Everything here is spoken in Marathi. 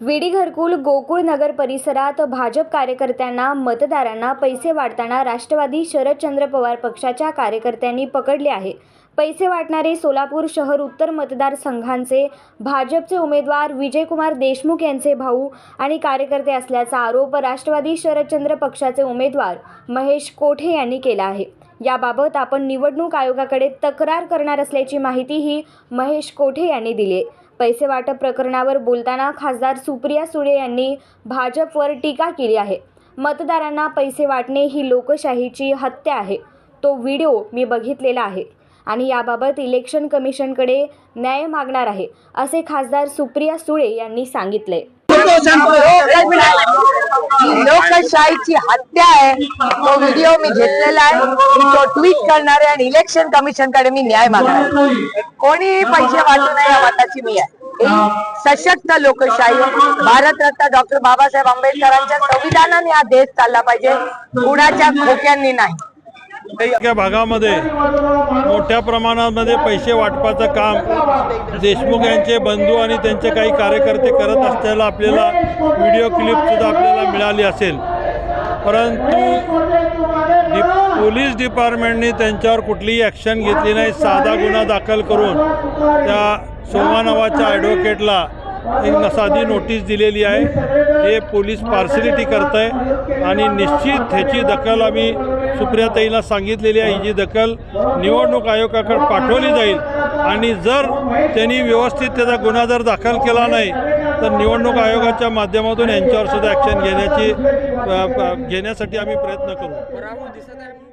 विडी घरकुल गोकुळ नगर परिसरात भाजप कार्यकर्त्यांना मतदारांना पैसे वाटताना राष्ट्रवादी शरदचंद्र पवार पक्षाच्या कार्यकर्त्यांनी पकडले आहे. पैसे वाटणारे सोलापूर शहर उत्तर मतदारसंघांचे भाजपचे उमेदवार विजयकुमार देशमुख यांचे भाऊ आणि कार्यकर्ते असल्याचा आरोप राष्ट्रवादी शरदचंद्र पक्षाचे उमेदवार महेश कोठे यांनी केला आहे. याबाबत आपण निवडणूक आयोगाकडे तक्रार करणार असल्याची माहितीही महेश कोठे यांनी दिली आहे. पैसे वाटप प्रकरणावर बोलताना खासदार सुप्रिया सुळे यांनी भाजपवर टीका केली आहे. मतदारांना पैसे वाटणे ही लोकशाहीची हत्या आहे. तो व्हिडिओ मी बघितलेला आहे आणि याबाबत इलेक्शन कमिशनकडे न्याय मागणार आहे असे खासदार सुप्रिया सुळे यांनी सांगितले. ही लोकशाहीची हत्या आहे. तो व्हिडिओ मी घेतलेला आहे. तो ट्विट करणार आहे आणि इलेक्शन कमिशनकडे मी न्याय मागणार कोणी कोणीही पैसे वाटू नये या मताची मी आहे. सशक्त लोकशाही. भारतरत्न डॉक्टर बाबासाहेब आंबेडकरांच्या संविधानाने हा देश चालला पाहिजे. कुणाच्या खोक्यांनी नाही. या भागामध्ये मोठ्या प्रमाणामध्ये पैसे वाटपाचं काम देशमुख यांचे बंधू आणि त्यांचे काही कार्यकर्ते करत असल्याला आपल्याला व्हिडिओ क्लिपसुद्धा आपल्याला मिळाली असेल. परंतु डि पोलीस डिपार्टमेंटने त्यांच्यावर कुठलीही ॲक्शन घेतली नाही. साधा गुन्हा दाखल करून त्या सोमा नावाच्या ॲडव्होकेटला एक साधी नोटीस दिलेली आहे. हे पोलीस पार्सिलिटी करत आहे आणि निश्चित ह्याची दखल आम्ही सुप्रियाताईला सांगितलेली आहे जी दखल निवडणूक आयोगाकडे पाठवली जाईल. आणि जर त्यांनी व्यवस्थित त्याचा गुन्हा जर दाखल केला नाही तर निवडणूक आयोगाच्या माध्यमातून यांच्यावर सुद्धा ॲक्शन घेण्याची प- घेण्यासाठी आम्ही प्रयत्न करू. राहुल दिसत आहे